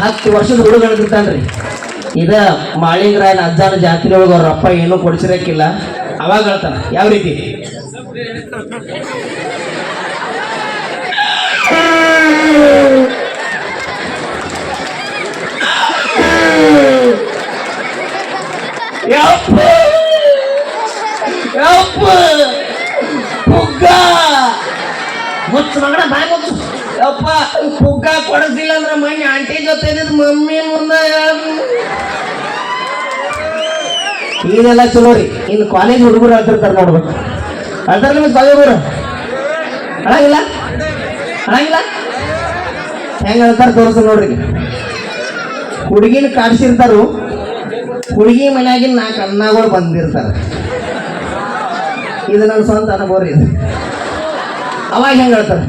ಹತ್ತು ವರ್ಷದ ಹುಡುಗ ಹೇಳ್ತಿರ್ತಾನ್ರಿ ಇದ ಮಾಳಿಂಗರಾಯನ ಅಜ್ಜನ ಜಾತ್ರೆ ಒಳಗೆ ಅವ್ರ ಅಪ್ಪ ಏನೂ ಕೊಡಿಸಿರಕ್ಕಿಲ್ಲ ಅವಾಗ ಹೇಳ್ತಾನ, ಯಾವ ರೀತಿ? ಯಪ್ಪ ಯಪ್ಪ ಪುಗ್ಗ ಮುಚ್ಚ ಮಗನ ಬಾಯ್ ಮುಚ್ಚು ಯಪ್ಪ ಪುಗ್ಗ ಕೊಡಿಸಿಲ್ಲ ಅಂದ್ರೆ ಮನೆ ಆಂಟಿ ಜೊತೆ ಇದ್ದಿದ್ದು ಮಮ್ಮಿ ಮುಂದೆ ಇದೆಲ್ಲ ಚಲೋ ರೀ ಇನ್ನು ಕಾಲೇಜ್ ಹುಡುಗರು ಹೇಳ್ತಿರ್ತಾರೆ ನೋಡ್ಬೇಕು ಹೇಳ್ತಾರೆ ನಿಮಗೆ ಕಾಲೇಜ್ ಹುಡುಗರು ಅಳಂಗಿಲ್ಲ ಅಳಂಗಿಲ್ಲ ಹೆಂಗ ಹೇಳ್ತಾರೆ ತೋರಿಸ್ ನೋಡ್ರಿ ಹುಡುಗಿನ ಕಾಡ್ಸಿರ್ತಾರು. ಹುಡುಗಿ ಮನ್ಯಾಗಿನ ನಾಲ್ಕು ಅಣ್ಣಗಳು ಬಂದಿರ್ತಾರೆ. ಇದು ನನ್ನ ಸ್ವಂತ ಅನುಭವ ರೀ ಇದು. ಅವಾಗ ಹೆಂಗೆ ಹೇಳ್ತಾರೆ?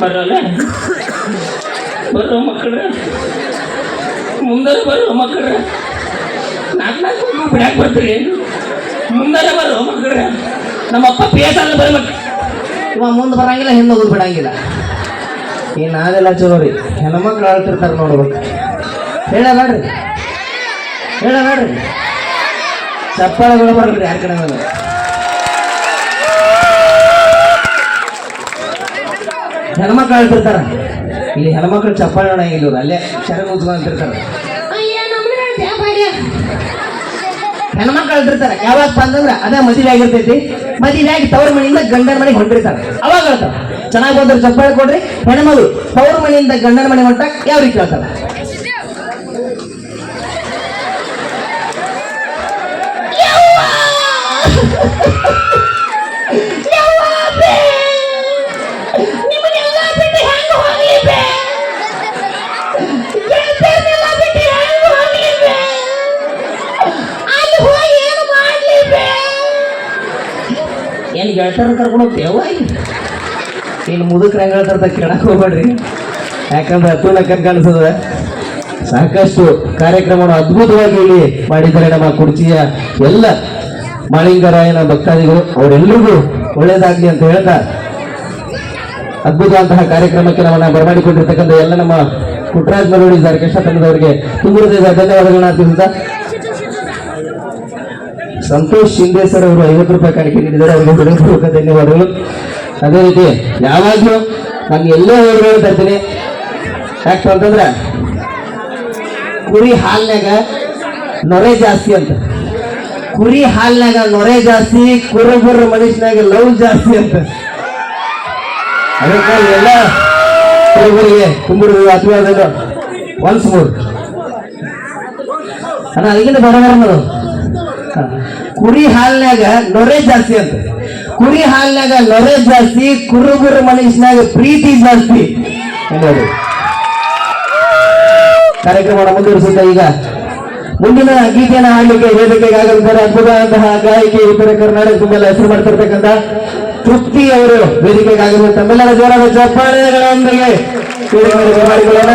ಬರಲ್ಲ. ಬರೋ ಮಕ್ಕಳ್ರೆ ಮುಂದೆ ಬರೋ ಮಕ್ಕಳ್ರೆ ನಾಲ್ಕು ನಾಲ್ಕು ಮಕ್ಕಳು ಬಿಡಾಕ್ ಬರ್ತೀರಿ? ಮುಂದೆ ಬರೋ ಮಕ್ಕಳ್ರೆ ನಮ್ಮಪ್ಪ ಪಿ ಎಸ್ ಮಕ್ಕಳು ಇವ ಮುಂದೆ ಬರಂಗಿಲ್ಲ ಹಿಂದೆ ಹೋಗೋದು ಬಿಡಂಗಿಲ್ಲ. ಏನು ನಾವೆಲ್ಲ ಚಲೋ ರೀ. ಹೆಣ್ಮಕ್ಳು ಆಳ್ತಿರ್ತಾರೆ ನೋಡ್ಬೇಕು. ಹೇಳಬೇಡ್ರಿ ಹೇಳಬೇಡ್ರಿ ಚಪ್ಪಾಳಗಳು ಬಿಡಬಾರ್ರಿ ಯಾರ ಕಡೆ ಮೇಲೆ. ಹೆಣ್ಮಕ್ಳು ಆಳ್ತಿರ್ತಾರ. ಇಲ್ಲಿ ಹೆಣ್ಮಕ್ಳು ಚಪ್ಪಾಳೆ ಇಲ್ಲ ಅಲ್ಲೇ ಶರಣ ಮುಚ್ಕೊಂತಿರ್ತಾರೆ ಹೆಣ್ಮಕ್ಳು ಅಳ್ತಿರ್ತಾರೆ. ಯಾವಾಗ ಬಂದಂದ್ರ ಅದೇ ಮದುವೆ ಆಗಿರ್ತೈತಿ. ಮದುವೆ ಆಗಿ ತವ್ರ ಮನೆಯಿಂದ ಗಂಡನ ಮನೆಗೆ ಹೊಂಟಿರ್ತಾರೆ ಅವಾಗ ಹೇಳ್ತಾರೆ. ಚೆನ್ನಾಗಿ ಬಂದ್ರೆ ಚಪ್ಪಾಳೆ ಕೊಡ್ರಿ. ಹೆಣ್ಮಗಳು ತವ್ರ ಮನೆಯಿಂದ ಗಂಡನ ಮನೆ ಹೊಂಟಾಗ ಯಾವ ರೀತಿ ಹೇಳ್ತಾರೆ? ಏನು ಗೆಳತಾರ ಕರ್ಕೊಂಡು ಹೋಗ್ತೇವ ಇಲ್ಲಿ? ಮುದುಕ್ರ ಹೆಂಗ್ ಹೇಳ್ತಾರ ಕೇಳಕ್ ಹೋಗ್ಬೇಡ್ರಿ. ಯಾಕಂದ್ರೆ ಅತುಲ ಕಾಣಿಸ್ತದ ಸಾಕಷ್ಟು ಕಾರ್ಯಕ್ರಮವನ್ನು ಅದ್ಭುತವಾಗಿ ಇಲ್ಲಿ ಮಾಡಿದ್ದಾರೆ ನಮ್ಮ ಕುರ್ಚಿಯ ಎಲ್ಲ ಮಾಳಿಂಗರಾಯನ ಭಕ್ತಾದಿಗಳು. ಅವರೆಲ್ಲರಿಗೂ ಒಳ್ಳೇದಾಗ್ಲಿ ಅಂತ ಹೇಳ್ತಾ ಅದ್ಭುತವಂತಹ ಕಾರ್ಯಕ್ರಮಕ್ಕೆ ನಮ್ಮನ್ನ ಬರಮಾಡಿಕೊಂಡಿರ್ತಕ್ಕಂಥ ಎಲ್ಲ ನಮ್ಮ ಪುಟ್ಟರಾಜ್ ಸರ್ ಕೃಷ್ಣ ತಂಡದವರಿಗೆ ತುಂಬ ಧನ್ಯವಾದಗಳನ್ನ ತಿಳಿಸ್ತಾ ಸಂತೋಷ್ ಶಿಂದೆ ಸರ್ ಅವರು ಐವತ್ತು ರೂಪಾಯಿ ಕಾಣಿಕೆ ನೀಡಿದ್ದಾರೆ. ಅವರಿಗೆ ಹೃದಯಪೂರ್ವಕ ಧನ್ಯವಾದಗಳು. ಅದೇ ರೀತಿ ಯಾವಾಗಲೂ ನಾನು ಎಲ್ಲೇ ಹೋಗಿ ಹೇಳ್ತಾ ಇರ್ತೀನಿ. ಯಾಕೆ ಅಂತಂದ್ರೆ ಕುರಿ ಹಾಲ್ನಾಗ ನೊರೆ ಜಾಸ್ತಿ ಅಂತ. ಕುರಿ ಹಾಲ್ನಾಗ ನೊರೆ ಜಾಸ್ತಿ ಕುರುಬರ ಮನುಷ್ಯನಾಗ ಲವ್ ಜಾಸ್ತಿ ಅಂತ. ಅದಕ್ಕೆ ಎಲ್ಲ ಕುರುಬರಿಗೆ ತುಂಬಿರುವ ಆಶೀರ್ವಾದ ಒನ್ಸ್ ಮೂರ್ ಅಣ್ಣ, ಅದಕ್ಕಿಂತ ಹ. ಕುರಿ ಹಾಲ್ನಾಗ ನೊರೆ ಜಾಸ್ತಿ ಅಂತ. ಕುರಿ ಹಾಲ್ನಾಗ ನೊರೆ ಜಾಸ್ತಿ ಕುರುಗುರು ಮನುಷ್ಯನಾಗ ಪ್ರೀತಿ ಜಾಸ್ತಿ. ಅನ್ನೋದು ಕಾರ್ಯಕ್ರಮ ಮುಂದುವರಿಸುತ್ತ ಈಗ. ಮುಂದಿನ ಗೀತೆಯನ್ನು ಹಾಡಲಿಕ್ಕೆ ವೇದಿಕೆಗೆ ಅದ್ಭುತವಾದಂತಹ ಗಾಯಕಿ ಉತ್ತರ ಕರ್ನಾಟಕ ತುಂಬೆಲ್ಲ ಹೆಸರು ಮಾಡ್ತಿರ್ತಕ್ಕಂಥ ತೃಪ್ತಿ ಅವರು ವೇದಿಕೆಗೆ ಆಗಮಿಸಿದ ತಮ್ಮೆಲ್ಲರ ಜೋರಾದ ಚಪ್ಪಾಳೆಗಳೊಂದಿಗೆ ವೇದಿಕೆಗೆ ಬರಮಾಡಿಕೊಳ್ಳೋಣ